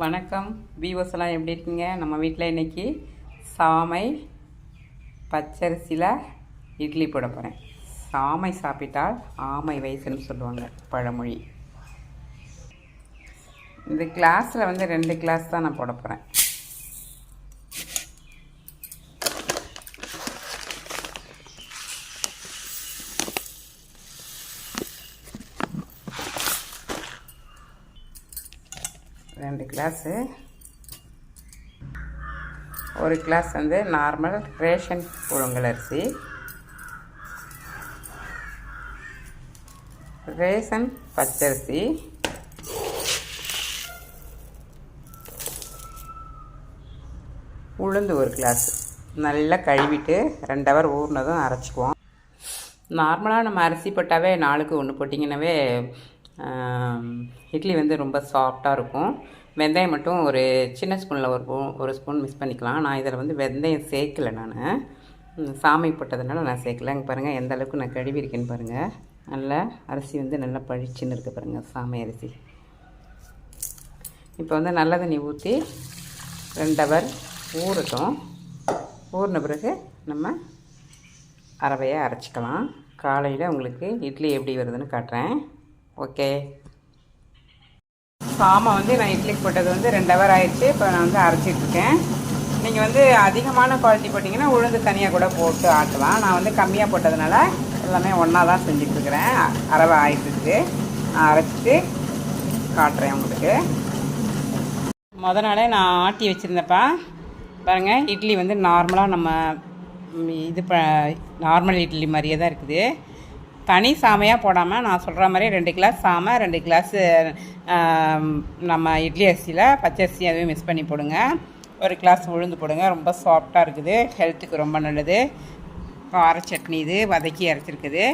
வணக்கம். விவோஸ் எப்படி இருக்கீங்க? நம்ம வீட்டில் இன்னைக்கு சாமை பச்சரிசியில் இட்லி போட போகிறேன் சாமை சாப்பிட்டால் ஆமை வயசுன்னு சொல்லுவாங்க பழமொழி. இந்த கிளாஸில் வந்து ரெண்டு கிளாஸ் தான் நான் போட போகிறேன் ரெண்டு கிளாஸு. ஒரு கிளாஸ் வந்து நார்மல் ரேஷன் புழுங்கல் அரிசி. ரேஷன் பச்சரிசி. உளுந்து ஒரு கிளாஸ். நல்லா கழுவிட்டு ரெண்டு ஹவர் ஊறினதும் அரைச்சிக்குவோம். நார்மலாக நம்ம அரிசி போட்டாவே நாளுக்கு ஒன்று போட்டிங்கன்னாவே இட்லி வந்து ரொம்ப சாஃப்டாக இருக்கும். வெந்தயம் மட்டும் ஒரு சின்ன ஸ்பூனில் ஒரு ஸ்பூன் ஒரு ஸ்பூன் மிஸ் பண்ணிக்கலாம். நான் இதில் வந்து வெந்தயம் சேர்க்கலை நான். சாமி போட்டதுனால நான் சேர்க்கல. இங்கே பாருங்கள் எந்த அளவுக்கு நான் கழுவி இருக்கேன்னு பாருங்கள் நல்லா அரிசி வந்து நல்லா பழிச்சுன்னு இருக்குது பாருங்கள் சாமை அரிசி. இப்போ வந்து நல்ல தண்ணி ஊற்றி ரெண்டு ஹவர் ஊறட்டும். ஊறின பிறகு நம்ம அரவையை அரைச்சிக்கலாம். காலையில் உங்களுக்கு இட்லி எப்படி வருதுன்னு காட்டுறேன். ஓகே சாமை வந்து நான் இட்லிக்கு போட்டது வந்து ரெண்டு ஹவர் ஆயிடுச்சு. இப்போ நான் வந்து அரைச்சிட்டு இருக்கேன். நீங்கள் வந்து அதிகமான குவாலிட்டி போட்டிங்கன்னா உளுந்து தனியாக கூட போட்டு ஆட்டலாம். நான் வந்து கம்மியாக போட்டதுனால எல்லாமே ஒன்றா தான் செஞ்சிட்ருக்கிறேன் அரவை ஆயிட்டுருக்கு நான் அரைச்சிட்டு காட்டுறேன் உங்களுக்கு. முத நாளே நான் ஆட்டி வச்சுருந்தப்பா பாருங்கள் இட்லி வந்து நார்மலாக நம்ம இது ப நார்மல் இட்லி மாதிரியே தான் இருக்குது. தனி சாமையாக போடாமல் நான் சொல்கிற மாதிரி ரெண்டு கிளாஸ் சாமை ரெண்டு கிளாஸு நம்ம இட்லி அரிசியில் பச்சரிசி அதுவே மிக்ஸ் பண்ணி போடுங்க. ஒரு கிளாஸ் உளுந்து போடுங்க. ரொம்ப சாஃப்டாக இருக்குது. ஹெல்த்துக்கு ரொம்ப நல்லது. கார சட்னி இது வதக்கி அரைச்சிருக்குது.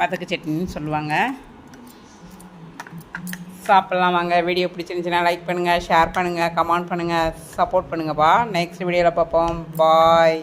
வதக்கு சட்னின்னு சொல்லுவாங்க. சாப்பிட்லாம் வாங்க. வீடியோ பிடிச்சிருந்துச்சுன்னா லைக் பண்ணுங்கள் ஷேர் பண்ணுங்கள் கமெண்ட் பண்ணுங்கள் சப்போர்ட் பண்ணுங்கப்பா. நெக்ஸ்ட் வீடியோவில் பார்ப்போம். பாய்